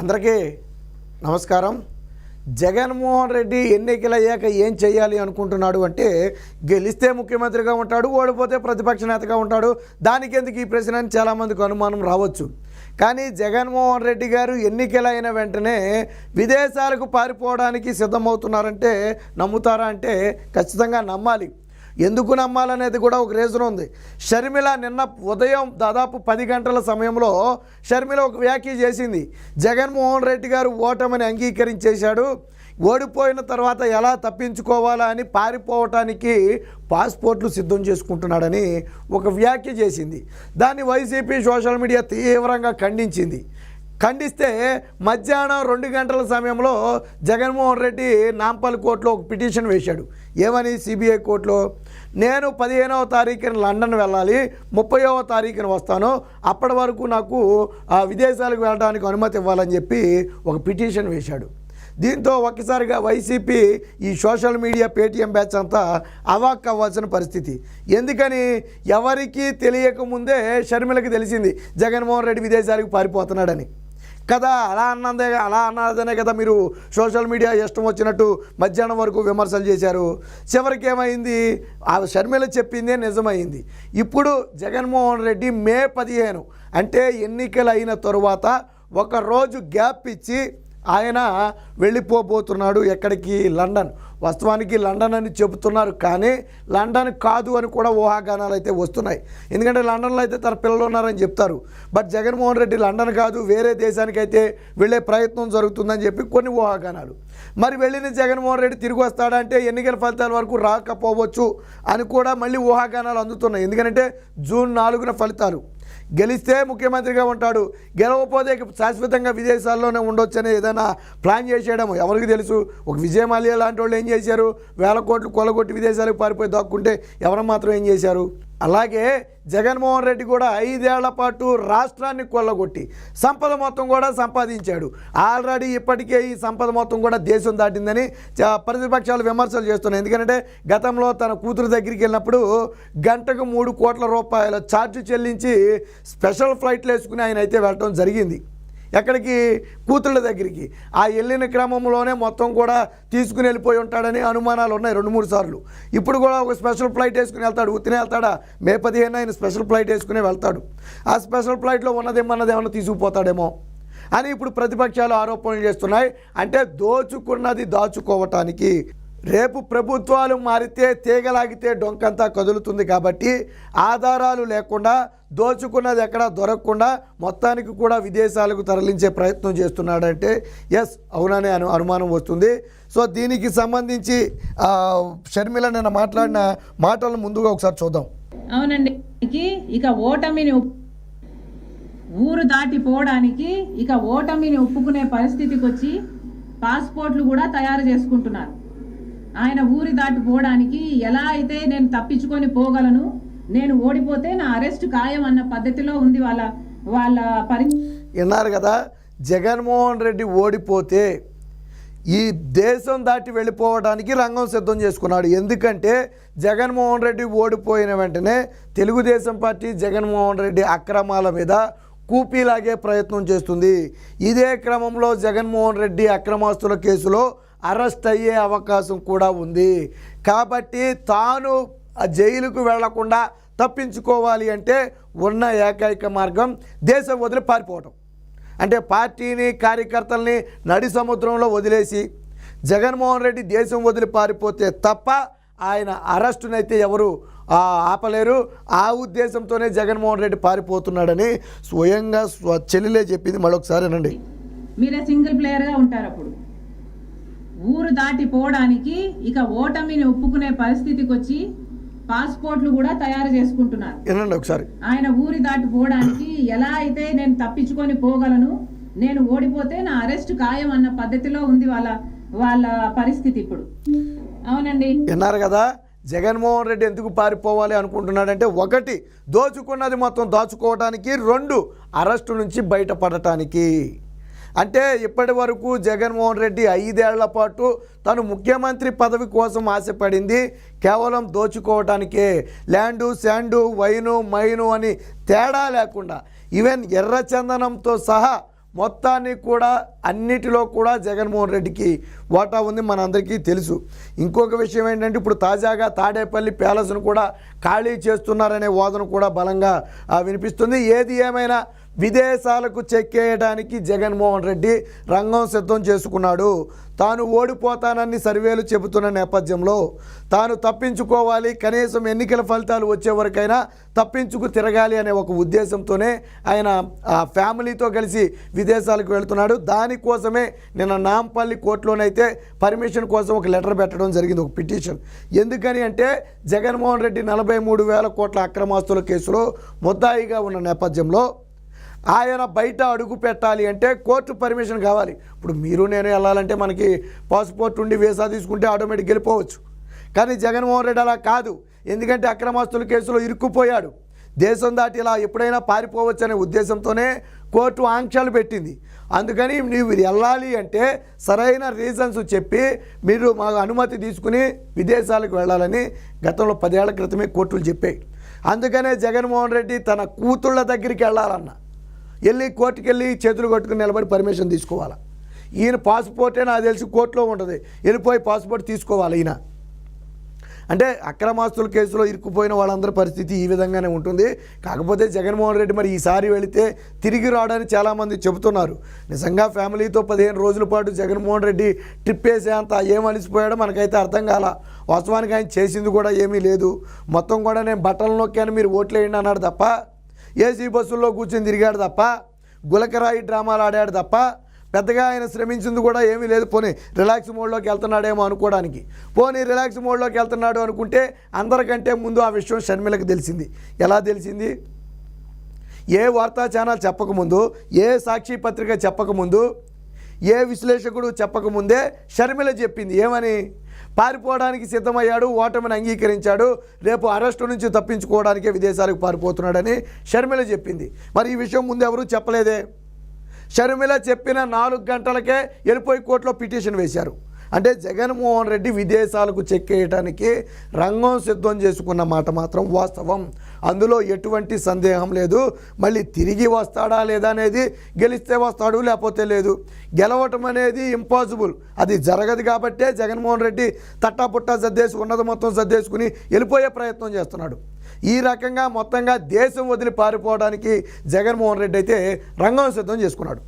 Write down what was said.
అందరికీ నమస్కారం. జగన్మోహన్ రెడ్డి ఎన్నికలయ్యాక ఏం చేయాలి అనుకుంటున్నాడు అంటే గెలిస్తే ముఖ్యమంత్రిగా ఉంటాడు ఓడిపోతే ప్రతిపక్ష నేతగా ఉంటాడు. దానికి ఎందుకు ఈ ప్రశ్న అని చాలామందికి అనుమానం రావచ్చు. కానీ జగన్మోహన్ రెడ్డి గారు ఎన్నికలైన వెంటనే విదేశాలకు పారిపోవడానికి సిద్ధమవుతున్నారంటే నమ్ముతారా అంటే ఖచ్చితంగా నమ్మాలి. ఎందుకు నమ్మాలనేది కూడా ఒక రీజన్ ఉంది. షర్మిల నిన్న ఉదయం దాదాపు పది గంటల సమయంలో షర్మిల ఒక వ్యాఖ్య చేసింది. జగన్మోహన్ రెడ్డి గారు ఓటమని అంగీకరించేశాడు. ఓడిపోయిన తర్వాత ఎలా తప్పించుకోవాలా అని పారిపోవటానికి పాస్పోర్ట్లు సిద్ధం చేసుకుంటున్నాడని ఒక వ్యాఖ్య చేసింది. దాన్ని వైసీపీ సోషల్ మీడియా తీవ్రంగా ఖండించింది. ఖండిస్తే మధ్యాహ్నం రెండు గంటల సమయంలో జగన్మోహన్ రెడ్డి నాంపల్లి కోర్టులో ఒక పిటిషన్ వేశాడు. ఏమని? సిబిఐ కోర్టులో నేను పదిహేనవ తారీఖున లండన్ వెళ్ళాలి ముప్పైవ తారీఖున వస్తాను అప్పటి వరకు నాకు ఆ విదేశాలకు వెళ్ళడానికి అనుమతి ఇవ్వాలని చెప్పి ఒక పిటిషన్ వేశాడు. దీంతో ఒక్కసారిగా వైసీపీ ఈ సోషల్ మీడియా పేటీఎం బ్యాచ్ అంతా అవాక్ అవ్వాల్సిన పరిస్థితి. ఎందుకని? ఎవరికీ తెలియకముందే షర్మిలకి తెలిసింది జగన్మోహన్ రెడ్డి విదేశాలకు పారిపోతున్నాడని. కదా అలా అన్నదే అలా అన్నదనే కదా మీరు సోషల్ మీడియా ఇష్టం వచ్చినట్టు మధ్యాహ్నం వరకు విమర్శలు చేశారు. చివరికి ఏమైంది? ఆ షర్మిల చెప్పిందే నిజమైంది. ఇప్పుడు జగన్మోహన్ రెడ్డి మే పదిహేను అంటే ఎన్నికలు అయిన తరువాత ఒక రోజు గ్యాప్ ఇచ్చి ఆయన వెళ్ళిపోబోతున్నాడు ఎక్కడికి? లండన్. వాస్తవానికి లండన్ అని చెబుతున్నారు కానీ లండన్ కాదు అని కూడా ఊహాగానాలు అయితే వస్తున్నాయి. ఎందుకంటే లండన్లో అయితే తన పిల్లలు ఉన్నారని చెప్తారు. బట్ జగన్మోహన్ రెడ్డి లండన్ కాదు వేరే దేశానికి అయితే వెళ్ళే ప్రయత్నం జరుగుతుందని చెప్పి కొన్ని ఊహాగానాలు. మరి వెళ్ళిన జగన్మోహన్ రెడ్డి తిరిగి వస్తాడంటే ఎన్నికల ఫలితాల వరకు రాకపోవచ్చు అని కూడా మళ్ళీ ఊహాగానాలు అందుతున్నాయి. ఎందుకంటే జూన్ నాలుగున ఫలితాలు. గెలిస్తే ముఖ్యమంత్రిగా ఉంటాడు. గెలవకపోతే శాశ్వతంగా విదేశాల్లోనే ఉండొచ్చని ఏదైనా ప్లాన్ చేసేయడం ఎవరికి తెలుసు. ఒక విజయమాల్య లాంటి వాళ్ళు ఏం చేశారు? వేల కోట్లు కొలగొట్టి విదేశాలకు పారిపోయి దాక్కుంటే ఎవరు మాత్రం ఏం చేశారు? అలాగే జగన్మోహన్ రెడ్డి కూడా ఐదేళ్ళ పాటు రాష్ట్రాన్ని కొల్లగొట్టి సంపద మొత్తం కూడా సంపాదించాడు. ఆల్రెడీ ఇప్పటికే ఈ సంపద మొత్తం కూడా దేశం దాటిందని ప్రతిపక్షాలు విమర్శలు చేస్తున్నాయి. ఎందుకంటే గతంలో తన కూతురు దగ్గరికి వెళ్ళినప్పుడు గంటకు మూడు కోట్ల రూపాయల ఛార్జ్ చెల్లించి స్పెషల్ ఫ్లైట్లు వేసుకుని ఆయన అయితే వెళ్ళటం జరిగింది. ఎక్కడికి? కూతుళ్ళ దగ్గరికి. ఆ వెళ్ళిన క్రమంలోనే మొత్తం కూడా తీసుకుని వెళ్ళిపోయి ఉంటాడని అనుమానాలు ఉన్నాయి రెండు మూడు సార్లు. ఇప్పుడు కూడా ఒక స్పెషల్ ఫ్లైట్ వేసుకుని వెళ్తాడు. ఉత్తినే వెళ్తాడా? మే పదిహేను ఆయన స్పెషల్ ఫ్లైట్ వేసుకుని వెళ్తాడు. ఆ స్పెషల్ ఫ్లైట్లో ఉన్నదేమన్నది ఏమన్నా తీసుకుపోతాడేమో? అని ఇప్పుడు ప్రతిపక్షాలు ఆరోపణలు చేస్తున్నాయి. అంటే దోచుకున్నది దాచుకోవటానికి రేపు ప్రభుత్వాలు మారితే తీగలాగితే డొంకంతా కదులుతుంది కాబట్టి ఆధారాలు లేకుండా దోచుకున్నది ఎక్కడా దొరకకుండా మొత్తానికి కూడా విదేశాలకు తరలించే ప్రయత్నం చేస్తున్నాడంటే ఎస్ అవుననే అను అనుమానం వస్తుంది. సో దీనికి సంబంధించి షర్మిల నేను మాట్లాడిన మాటలను ముందుగా ఒకసారి చూద్దాం. అవునండి. ఇక ఓటమిని ఊరు దాటిపోవడానికి ఇక ఓటమిని ఒప్పుకునే పరిస్థితికి వచ్చి పాస్పోర్ట్లు కూడా తయారు చేసుకుంటున్నారు. ఆయన ఊరి దాటిపోవడానికి ఎలా అయితే నేను తప్పించుకొని పోగలను నేను ఓడిపోతే నా అరెస్ట్ ఖాయం అన్న పద్ధతిలో ఉంది వాళ్ళ వాళ్ళ పరి విన్నారు కదా జగన్మోహన్ రెడ్డి ఓడిపోతే ఈ దేశం దాటి వెళ్ళిపోవడానికి రంగం సిద్ధం చేసుకున్నాడు. ఎందుకంటే జగన్మోహన్ రెడ్డి ఓడిపోయిన వెంటనే తెలుగుదేశం పార్టీ జగన్మోహన్ రెడ్డి అక్రమాల మీద కూపీలాగే ప్రయత్నం చేస్తుంది. ఇదే క్రమంలో జగన్మోహన్ రెడ్డి అక్రమాస్తుల కేసులో అరెస్ట్ అయ్యే అవకాశం కూడా ఉంది. కాబట్టి తాను ఆ జైలుకు వెళ్ళకుండా తప్పించుకోవాలి అంటే ఉన్న ఏకైక మార్గం దేశం వదిలి పారిపోవటం. అంటే పార్టీని కార్యకర్తల్ని నడి సముద్రంలో వదిలేసి జగన్మోహన్ రెడ్డి దేశం వదిలి పారిపోతే తప్ప ఆయన అరెస్టునైతే ఎవరు ఆపలేరు. ఆ ఉద్దేశంతోనే జగన్మోహన్ రెడ్డి పారిపోతున్నాడని స్వయంగా స్వ చెల్లెలే చెప్పింది. మరొకసారి అనండి. మీరే సింగిల్ ప్లేయర్గా ఉంటారు అప్పుడు. ఊరు దాటిపోవడానికి ఇక ఓటమిని ఒప్పుకునే పరిస్థితికి వచ్చి పాస్పోర్ట్లు కూడా తయారు చేసుకుంటున్నారు. ఒకసారి. ఆయన ఊరి దాటిపోవడానికి ఎలా అయితే నేను తప్పించుకొని పోగలను నేను ఓడిపోతే నా అరెస్ట్ ఖాయం అన్న పద్ధతిలో ఉంది వాళ్ళ వాళ్ళ పరిస్థితి ఇప్పుడు. అవునండి. విన్నారు కదా జగన్మోహన్ రెడ్డి ఎందుకు పారిపోవాలి అనుకుంటున్నాడంటే ఒకటి దోచుకున్నది మొత్తం దాచుకోవడానికి రెండు అరెస్టు నుంచి బయటపడటానికి. అంటే ఇప్పటి వరకు జగన్మోహన్ రెడ్డి ఐదేళ్ళ పాటు తను ముఖ్యమంత్రి పదవి కోసం ఆశపడింది. కేవలం దోచుకోవటానికే. ల్యాండు శాండు వైను మైను అని తేడా లేకుండా ఈవెన్ ఎర్రచందనంతో సహా మొత్తాన్ని కూడా అన్నిటిలో కూడా జగన్మోహన్ రెడ్డికి వాటా ఉంది మనందరికీ తెలుసు. ఇంకొక విషయం ఏంటంటే ఇప్పుడు తాజాగా తాడేపల్లి ప్యాలెస్ను కూడా ఖాళీ చేస్తున్నారనే వాదన కూడా బలంగా వినిపిస్తుంది. ఏది ఏమైనా విదేశాలకు చెక్కేయడానికి జగన్మోహన్ రెడ్డి రంగం సిద్ధం చేసుకున్నాడు. తాను ఓడిపోతానని సర్వేలు చెబుతున్న నేపథ్యంలో తాను తప్పించుకోవాలి. కనీసం ఎన్నికల ఫలితాలు వచ్చే వరకైనా తప్పించుకు తిరగాలి అనే ఒక ఉద్దేశంతోనే ఆయన ఆ ఫ్యామిలీతో కలిసి విదేశాలకు వెళ్తున్నాడు. దానికోసమే నిన్న నాంపల్లి కోర్టులోనైతే పర్మిషన్ కోసం ఒక లెటర్ పెట్టడం జరిగింది ఒక పిటిషన్. ఎందుకని అంటే జగన్మోహన్ రెడ్డి నలభై మూడు వేల కోట్ల అక్రమాస్తుల కేసులో ముద్దాయిగా ఉన్న నేపథ్యంలో ఆయన బయట అడుగు పెట్టాలి అంటే కోర్టు పర్మిషన్ కావాలి. ఇప్పుడు మీరు నేను వెళ్ళాలంటే మనకి పాస్పోర్ట్ ఉండి వీసా తీసుకుంటే ఆటోమేటిక్ వెళ్ళిపోవచ్చు. కానీ జగన్మోహన్ రెడ్డి అలా కాదు. ఎందుకంటే అక్రమాస్తుల కేసులో ఇరుక్కుపోయాడు. దేశం దాటి ఇలా ఎప్పుడైనా పారిపోవచ్చు అనే ఉద్దేశంతోనే కోర్టు ఆంక్షలు పెట్టింది. అందుకని నీవు వెళ్ళాలి అంటే సరైన రీజన్స్ చెప్పి మీరు మాకు అనుమతి తీసుకుని విదేశాలకు వెళ్ళాలని గతంలో పదేళ్ళ క్రితమే కోర్టులు చెప్పాయి. అందుకనే జగన్మోహన్ రెడ్డి తన కూతుళ్ళ దగ్గరికి వెళ్ళాలన్నా. వెళ్ళి కోర్టుకి వెళ్ళి చేతులు కొట్టుకుని నిలబడి పర్మిషన్ తీసుకోవాలి? ఈయన పాస్పోర్టే నాకు తెలిసి కోర్టులో ఉంటుంది. వెళ్ళిపోయి పాస్పోర్ట్ తీసుకోవాలి ఈయన. అంటే అక్రమాస్తుల కేసులో ఇరుక్కుపోయిన వాళ్ళందరి పరిస్థితి ఈ విధంగానే ఉంటుంది. కాకపోతే జగన్మోహన్ రెడ్డి మరి ఈసారి వెళితే తిరిగి రావడానికి చాలామంది చెబుతున్నారు. నిజంగా ఫ్యామిలీతో పదిహేను రోజుల పాటు జగన్మోహన్ రెడ్డి ట్రిప్ వేసేంత ఏం అలిసిపోయాడో మనకైతే అర్థం కాల. వాస్తవానికి ఆయన చేసింది కూడా ఏమీ లేదు. మొత్తం కూడా నేను బట్టలు నొక్కాను మీరు ఓట్లు వేయండి అన్నాడు తప్ప ఏసీ బస్సుల్లో కూర్చొని తిరిగాడు తప్ప గులకరాయి డ్రామాలు ఆడాడు తప్ప పెద్దగా ఆయన శ్రమించింది కూడా ఏమీ లేదు. పోనీ రిలాక్స్ మోడ్లోకి వెళ్తున్నాడేమో అనుకోవడానికి. పోనీ రిలాక్స్ మోడ్లోకి వెళ్తున్నాడు అనుకుంటే అందరికంటే ముందు ఆ విషయం షర్మిలకు తెలిసింది. ఎలా తెలిసింది? ఏ వార్తా ఛానల్ చెప్పకముందు ఏ సాక్షి పత్రిక చెప్పకముందు ఏ విశ్లేషకుడు చెప్పకముందే షర్మిల చెప్పింది. ఏమని? పారిపోవడానికి సిద్ధమయ్యాడు ఓటమిని అంగీకరించాడు. రేపు అరెస్టు నుంచి తప్పించుకోవడానికే విదేశాలకు పారిపోతున్నాడని షర్మిల చెప్పింది. మరి ఈ విషయం ముందు ఎవరూ చెప్పలేదే? షర్మిల చెప్పిన నాలుగు గంటలకే వెళ్ళిపోయి కోర్టులో పిటిషన్ వేశారు. అంటే జగన్మోహన్ రెడ్డి విదేశాలకు చెక్కేయటానికి రంగం సిద్ధం చేసుకున్న మాట మాత్రం వాస్తవం. అందులో ఎటువంటి సందేహం లేదు. మళ్ళీ తిరిగి వస్తాడా లేదా అనేది గెలిస్తే వస్తాడు లేకపోతే లేదు. గెలవటం అనేది ఇంపాసిబుల్ అది జరగదు కాబట్టే జగన్మోహన్ రెడ్డి తట్టాపుట్టా సర్దేసి ఉన్నది మొత్తం సర్దేసుకుని వెళ్ళిపోయే ప్రయత్నం చేస్తున్నాడు. ఈ రకంగా మొత్తంగా దేశం వదిలి పారిపోవడానికి జగన్మోహన్ రెడ్డి అయితే రంగం సిద్ధం చేసుకున్నాడు.